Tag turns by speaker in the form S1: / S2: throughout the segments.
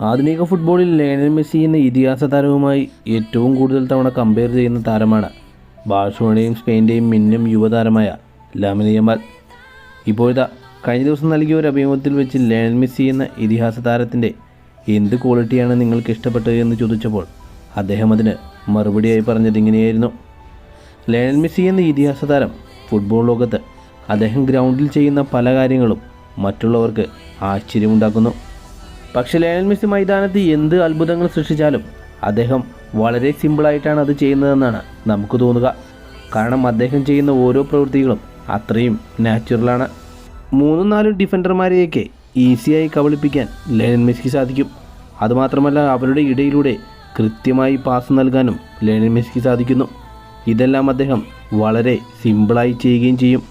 S1: ആധുനിക ഫുട്ബോളിൽ Lionel Messi എന്ന ഇതിഹാസ താരവുമായി ഏറ്റവും കൂടുതൽ തവണ കമ്പയർ ചെയ്യുന്ന താരമാണ് ബാഴ്സലോണയും സ്പെയിന്റെയും മിന്നും യുവതാരമായ ലാമിനിയമാൽ ഇപ്പോഴത്തെ ഇപ്പോഴിതാ കഴിഞ്ഞ ദിവസം നൽകിയ ഒരു അഭിമുഖത്തിൽ വെച്ച് ലയണൽ മെസ്സി എന്ന ഇതിഹാസ താരത്തിന്റെ എന്ത് ക്വാളിറ്റിയാണ് നിങ്ങൾക്ക് ഇഷ്ടപ്പെട്ടത് എന്ന് ചോദിച്ചപ്പോൾ അദ്ദേഹം അതിന് മറുപടിയായി പറഞ്ഞത് ഇങ്ങനെയായിരുന്നു. ലയണൽ മെസ്സി എന്ന ഇതിഹാസ താരം ഫുട്ബോൾ ലോകത്ത് അദ്ദേഹം ഗ്രൗണ്ടിൽ ചെയ്യുന്ന പല കാര്യങ്ങളും മറ്റുള്ളവർക്ക് ആശ്ചര്യമുണ്ടാക്കുന്നു. പക്ഷേ ലയണൽ മെസ്സി മൈതാനത്ത് എന്ത് അത്ഭുതങ്ങൾ സൃഷ്ടിച്ചാലും അദ്ദേഹം വളരെ സിമ്പിളായിട്ടാണ് അത് ചെയ്യുന്നതെന്നാണ് നമുക്ക് തോന്നുക. കാരണം അദ്ദേഹം ചെയ്യുന്ന ഓരോ പ്രവൃത്തികളും അത്രയും നാച്ചുറലാണ്. മൂന്നും നാലും ഡിഫൻഡർമാരെയൊക്കെ ഈസിയായി കബളിപ്പിക്കാൻ ലയണൽ മെസ്സിക്ക് സാധിക്കും. അതുമാത്രമല്ല അവരുടെ ഇടയിലൂടെ കൃത്യമായി പാസ് നൽകാനും ലയണൽ മെസ്സിക്ക് സാധിക്കുന്നു. ഇതെല്ലാം അദ്ദേഹം വളരെ സിമ്പിളായി ചെയ്യുകയും ചെയ്യും.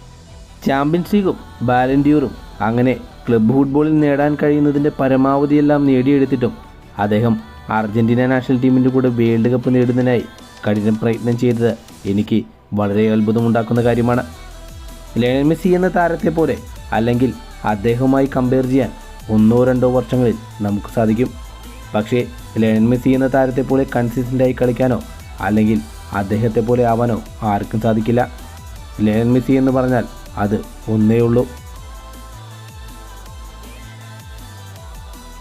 S1: ചാമ്പ്യൻസ് ലീഗും ബാലൻഡ്യൂറും അങ്ങനെ ക്ലബ്ബ് ഫുട്ബോളിൽ നേടാൻ കഴിയുന്നതിന്റെ പരമാവധിയെല്ലാം നേടിയെടുത്തിട്ടും അദ്ദേഹം അർജന്റീന നാഷണൽ ടീമിന്റെ കൂടെ വേൾഡ് കപ്പ് നേടുന്നതിനായി കഠിന പ്രയത്നം ചെയ്തത് എനിക്ക് വളരെ അത്ഭുതമുണ്ടാക്കുന്ന കാര്യമാണ്. ലയണൽ മെസ്സി എന്ന താരത്തെ പോലെ അല്ലെങ്കിൽ അദ്ദേഹവുമായി കമ്പയർ ചെയ്യാൻ ഒന്നോ രണ്ടോ വർഷങ്ങളിൽ നമുക്ക് സാധിക്കും. പക്ഷേ ലയണൽ മെസ്സി എന്ന താരത്തെ പോലെ കൺസിസ്റ്റന്റായി കളിക്കാനോ അല്ലെങ്കിൽ അദ്ദേഹത്തെ പോലെ ആവാനോ ആർക്കും സാധിക്കില്ല. ലയണൽ മെസ്സി എന്ന് പറഞ്ഞാൽ അത് ഒന്നേ ഉള്ളൂ.